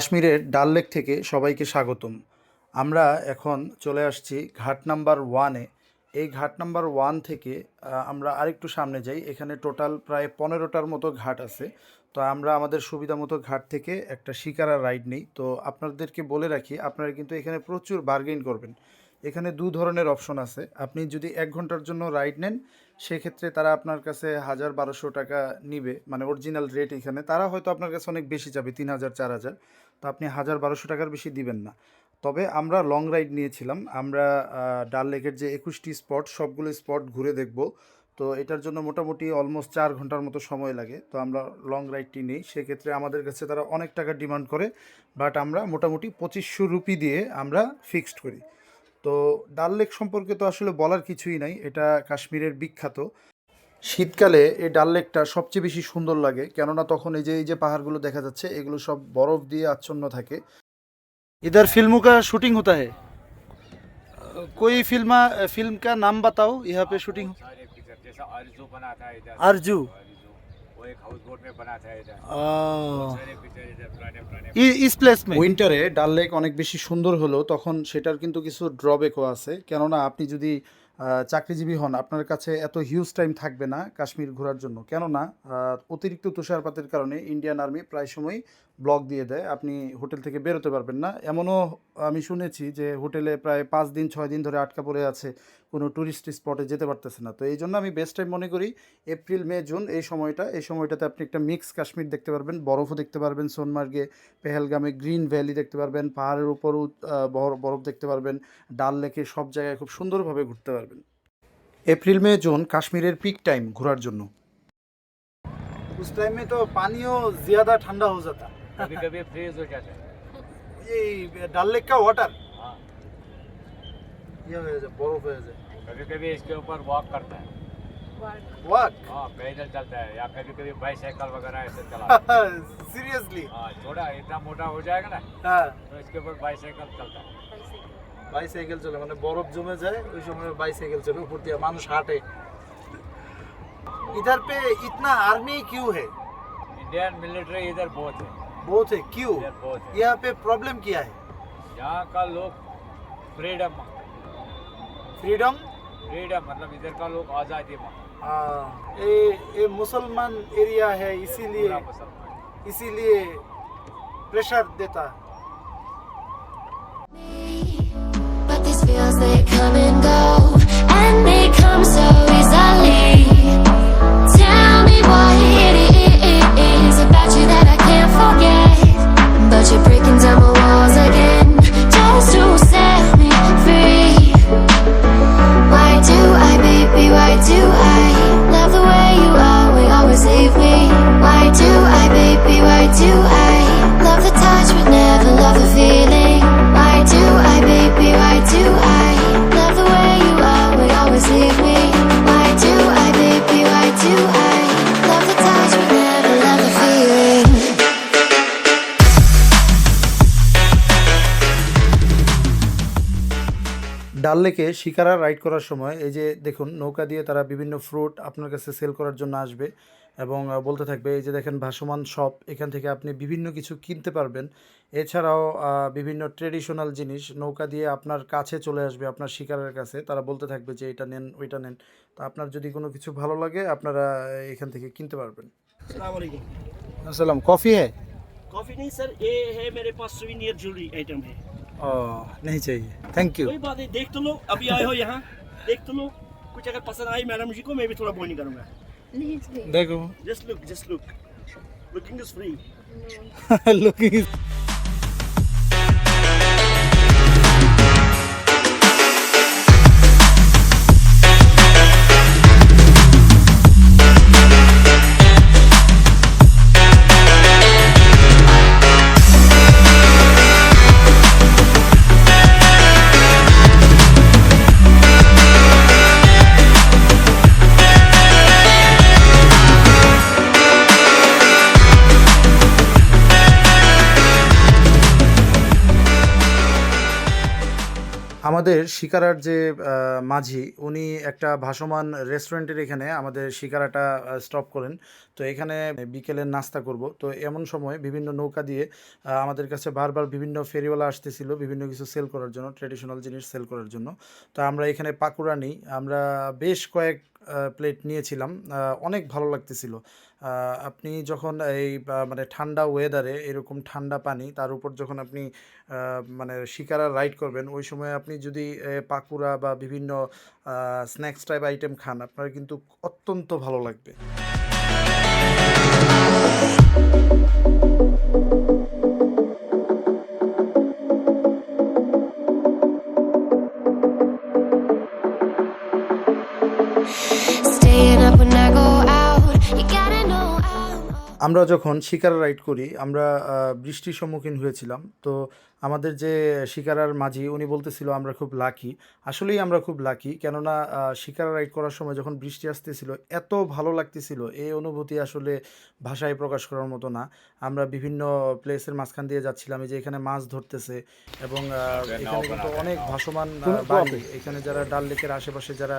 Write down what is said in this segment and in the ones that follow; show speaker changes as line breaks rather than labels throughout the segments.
কাশ্মীরের ডাল লেক থেকে সবাইকে স্বাগতম। আমরা এখন চলে আসছি ঘাট নাম্বার ওয়ানে এই ঘাট নাম্বার ওয়ান থেকে আমরা আরেকটু সামনে যাই। এখানে টোটাল প্রায় পনেরোটার মতো ঘাট আছে। তো আমরা আমাদের সুবিধা মতো ঘাট থেকে একটা শিকারা রাইড নিই। তো আপনাদেরকে বলে রাখি, আপনারা কিন্তু এখানে প্রচুর বার্গেইন করবেন। এখানে দু ধরনের অপশন আছে। আপনি যদি এক ঘণ্টার জন্য রাইড নেন, সেক্ষেত্রে তারা আপনার কাছে হাজার বারোশো টাকা নিবে। মানে অরিজিনাল রেট এখানে। তারা হয়তো আপনার কাছে অনেক বেশি যাবে তিন হাজার, চার হাজার। তো আপনি হাজার বারোশো টাকার বেশি দিবেন না। তবে আমরা লং রাইড নিয়েছিলাম। আমরা ডাল লেকের যে একুশটি স্পট সবগুলো স্পট ঘুরে দেখব। তো এটার জন্য মোটামুটি অলমোস্ট চার ঘণ্টার মতো সময় লাগে। তো আমরা লং রাইডটি নিই। সেক্ষেত্রে আমাদের কাছে তারা অনেক টাকা ডিমান্ড করে। বাট আমরা মোটামুটি পঁচিশশো রুপি দিয়ে আমরা ফিক্সড করি। তো ডাল লেক সম্পর্কে তো আসলে বলার কিছুই নাই। এটা কাশ্মীরের বিখ্যাত। শীতকালে এই ডাল লেকটা সবচেয়ে বেশি সুন্দর লাগে কেননা তখন এই যে এই যে পাহাড়গুলো দেখা যাচ্ছে এগুলো সব বরফ দিয়ে আচ্ছন্ন থাকে इधर फिल्मों का शूटिंग होता है अ, कोई फिल्म फिल्म का नाम बताओ यहाँ पे शूटिंग
सारे पिक्चर जैसा आरजू बना था इधर
आरजू
आरजू वो एक हाउस बोट में बना था इधर
আহ,
सारे पिक्चर इधर पुराने पुराने
ই- ইস প্লেস মে উইন্টারে ডাল লেক অনেক বেশি সুন্দর হলো তখন সেটার কিন্তু কিছু ড্রব্যাকও আছে কেননা আপনি যদি আহ, চাকরিজীবী হন, আপনার কাছে এত হিউজ টাইম থাকবে না কাশ্মীর ঘোরার জন্য। কেননা অতিরিক্ত তুষারপাতের কারণে ইন্ডিয়ান আর্মি প্রায় সময় ব্লক দিয়ে দেয় আপনি হোটেল থেকে বেরোতে পারবেন না এমনও আমি শুনেছি যে হোটেলে প্রায় পাঁচ দিন ছয় দিন ধরে আটকা পড়ে আছে কোনো ট্যুরিস্ট স্পটে যেতে পারতেছে না তো এই জন্য আমি বেস্ট টাইম মনে করি এপ্রিল মে জুন এই সময়টা এই সময়টাতে আপনি একটা মিক্স কাশ্মীর দেখতে পারবেন বরফও দেখতে পারবেন সোনমার্গে পেহেলগামে গ্রিন ভ্যালি দেখতে পারবেন পাহাড়ের উপরও আহ, বর- বরফ দেখতে পারবেন ডাল লেকে সব জায়গায় খুব সুন্দরভাবে ঘুরতে পারবেন এপ্রিল মে জুন কাশ্মীরের পিক টাইম ঘোরার জন্য उस टाइम में तो पानियों ज़्यादा ठंडा हो जाता
कभी कभी फ्रीज हो जाता है
ये डल लेक का वाटर
हाँ
ये हो जाए बर्फ हो जाए
कभी कभी इसके ऊपर वॉक करता है
व्हाट
हाँ पैदल चलता है या कभी कभी बाईसाइकिल वगैरह ऐसे चला
सीरियसली
हाँ थोड़ा इतना मोटा हो जाएगा ना
হ্যাঁ
तो इसके ऊपर बाईसाइकिल चलता है
বাইসাইকেল চলে মানে বরফ জমে যায় ওই সময় বাইসাইকেল চলে উপর দিয়ে মানুষ হাঁটে इधर पे इतना आर्मी क्यों है
इंडियन मिलिट्री इधर बहुत है
बहुत है क्यों? यहाँ पे प्रॉब्लम क्या है?
यहाँ का लोग फ्रीडम
फ्रीडम
फ्रीडम मतलब इधर का लोग आज़ादी
ये ये मुसलमान एरिया है इसीलिए इसीलिए प्रेशर देता है।
But these feels they come and go, and they come so
ডাল লেকে শিকারা রাইড করার সময় এই যে দেখুন নৌকা দিয়ে তারা বিভিন্ন ফ্রুট আপনার কাছে সেল করার জন্য আসবে এবং বলতে থাকবে এই যে দেখেন ভাসমান শপ এখান থেকে আপনি বিভিন্ন কিছু কিনতে পারবেন। এছাড়াও বিভিন্ন ট্রেডিশনাল জিনিস নৌকা দিয়ে আপনার কাছে চলে আসবে আপনার শিকারের কাছে। তারা বলতে থাকবে যে এটা নেন ওইটা নেন। তা আপনার যদি কোনো কিছু ভালো লাগে আপনারা এখান থেকে কিনতে পারবেন। আসসালাম কফি হ্যাঁ
কফি নেই স্যার। এ হ্যাঁ মেরে পাঁচ সুইনিয়ার জুড়ি আইটেম
হ্যাঁ नहीं चाहिए। थैंक यू
कोई बात नहीं देख तो लो अभी आए हो यहाँ। देख तो लो कुछ अगर पसंद आई मैडम जी को मैं भी थोड़ा बोलिंग करूँगा।
देखो।
Just look just look looking is free
looking আমাদের শিকারার যে মাঝি, উনি একটা ভাসমান রেস্টুরেন্টের এখানে আমাদের শিকারাটা স্টপ করেন। তো এখানে বিকেলের নাস্তা করব। তো এমন সময় বিভিন্ন নৌকা দিয়ে আমাদের কাছে বারবার বিভিন্ন ফেরিওয়ালা আসতেছিল বিভিন্ন কিছু সেল করার জন্য ট্রেডিশনাল জিনিস সেল করার জন্য। তো আমরা এখানে পাকুড়া নিই। আমরা বেশ কয়েক প্লেট নিয়েছিলাম। অনেক ভালো লাগতেছিল। আপনি যখন এই মানে ঠান্ডা ওয়েদারে এরকম ঠান্ডা পানি, তার উপর যখন আপনি মানে শিকারা রাইড করবেন, ওই সময় আপনি যদি পাকুড়া বা বিভিন্ন স্ন্যাক্স টাইপ আইটেম খান, আপনার কিন্তু অত্যন্ত ভালো লাগবে। আমরা যখন শিকারা রাইড করি আমরা আহ, বৃষ্টির সম্মুখীন হয়েছিলাম। তো আমাদের যে শিকারার মাঝি উনি বলতেছিল আমরা খুব লাকি আসলেই আমরা খুব লাকি কেননা আহ, শিকারা রাইড করার সময় যখন বৃষ্টি আসতেছিল এত ভালো লাগতেছিল। এই অনুভূতি আসলে ভাষায় প্রকাশ করার মতো না। আমরা বিভিন্ন প্লেসের মাঝখান দিয়ে যাচ্ছিলাম যে এখানে মাছ ধরতেছে এবং আহ, এখানে কিন্তু অনেক ভাসমান বাড়ি। এখানে যারা ডাল লেকের আশেপাশে যারা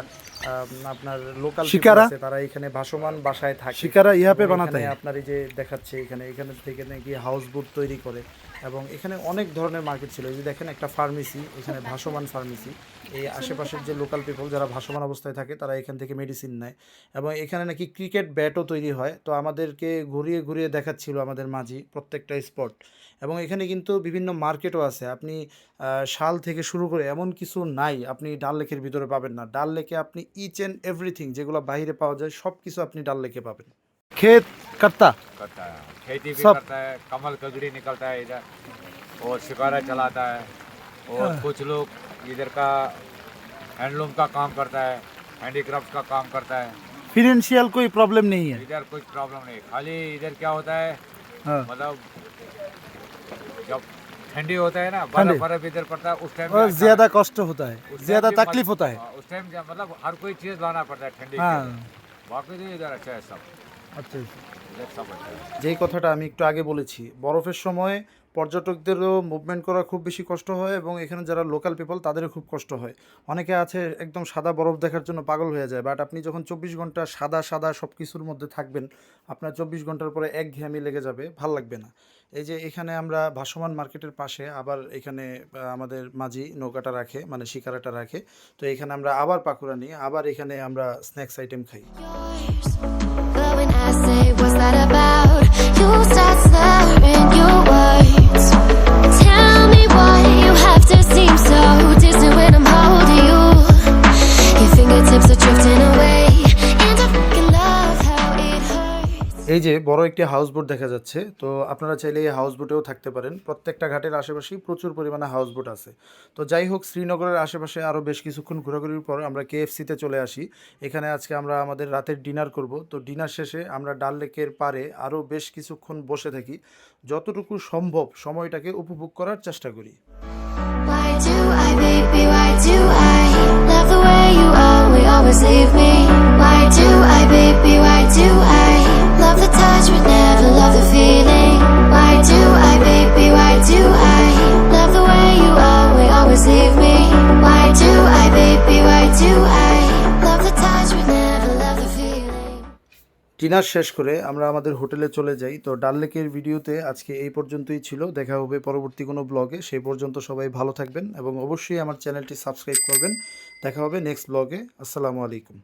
আহ, আপনার লোকাল
শিকারা?
তারা এখানে ভাসমান বাসায় থাকে।
শিকারা ইহা পে
এবং
বানাতে।
আপনার এই যে দেখাচ্ছে এখানে এখানে থেকে নাকি হাউস বোট তৈরি করে। এবং এখানে অনেক ধরনের মার্কেট ছিল। এই যে দেখেন একটা ফার্মেসি এখানে ভাসমান ফার্মেসি এই আশেপাশের যে লোকাল পিপল যারা ভাসমান অবস্থায় থাকে তারা এখান থেকে মেডিসিন নেয়। এবং এখানে নাকি ক্রিকেট ব্যাটও তৈরি হয়। তো আমাদেরকে ঘুরিয়ে ঘুরিয়ে দেখাচ্ছিল আমাদের মাঝি প্রত্যেকটা স্পট এবং এখানে কিন্তু বিভিন্ন মার্কেটও আছে। আপনি শাল থেকে শুরু করে এমন কিছু নাই। আপনি ডাল লেকের ভিতরে পাবেন না। ডাল লেকে আপনি ইচ অ্যান্ড এভরিথিং যেগুলো বাইরে পাওয়া যায় সব কিছু আপনি ডাল লেকে পাবেন।
खेत करता
करता है खेती भी
सब।
करता है कमल कजड़ी निकलता है इधर और शिकारा चलाता है और कुछ लोग इधर का हैंडलूम का काम करता है हैंडीक्राफ्ट का काम करता है
फिनेंशियल कोई प्रॉब्लम नहीं है
इधर कुछ प्रॉब्लम नहीं खाली इधर क्या होता है
हाँ।
मतलब जब ठंडी होता है ना
ठंडी।
बर्फ़ बर्फ़ इधर पड़ता है उस टाइम
और ज़्यादा कष्ट होता है ज़्यादा तकलीफ़ होता है
हाँ, उस टाइम मतलब हर कोई चीज़ लाना पड़ता है ठंडी के
हाँ
लिए। बाकी तो इधर अच्छा है सब আচ্ছা, আচ্ছা।
যেই কথাটা আমি একটু আগে বলেছি বরফের সময় পর্যটকদেরও মুভমেন্ট করা খুব বেশি কষ্ট হয় এবং এখানে যারা লোকাল পিপল তাদেরও খুব কষ্ট হয়। অনেকে আছে একদম সাদা বরফ দেখার জন্য পাগল হয়ে যায় বাট আপনি যখন চব্বিশ ঘণ্টা সাদা সাদা সব কিছুর মধ্যে থাকবেন আপনার চব্বিশ ঘণ্টার পরে এক ঘেয়ামি লেগে যাবে ভালো লাগবে না। এই যে এখানে আমরা ভাসমান মার্কেটের পাশে আবার এখানে আমাদের মাঝি নৌকাটা রাখে মানে শিকারাটা রাখে। তো এখানে আমরা আবার পাকুড়া নিয়ে আবার এখানে আমরা স্ন্যাক্স আইটেম খাই।
Say, what's that about? You start slurring your
এই যে বড় একটি হাউস বোট দেখা যাচ্ছে তো আপনারা চাইলে এই হাউস বোটেও থাকতে পারেন। প্রত্যেকটা ঘাটের আশেপাশেই প্রচুর পরিমাণে হাউস বোট আছে। তো যাই হোক শ্রীনগরের আশেপাশে আরও বেশ কিছুক্ষণ ঘোরাঘুরির পর আমরা কেএফসিতে চলে আসি। এখানে আজকে আমরা আমাদের রাতের ডিনার করব। তো ডিনার শেষে আমরা ডাল লেকের পারে আরও বেশ কিছুক্ষণ বসে থাকি। যতটুকু সম্ভব সময়টাকে উপভোগ করার চেষ্টা করি।
Why do I, baby, why do I
dinner শেষ করে আমরা আমাদের হোটেলে চলে যাই। তো ডাল লেকের ভিডিওতে আজকে এই পর্যন্তই ছিল। দেখা হবে পরবর্তী কোনো ব্লগে সেই পর্যন্ত সবাই ভালো থাকবেন এবং অবশ্যই আমার চ্যানেলটি সাবস্ক্রাইব করবেন। দেখা হবে নেক্সট ব্লগে আসসালামু আলাইকুম।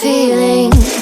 feeling.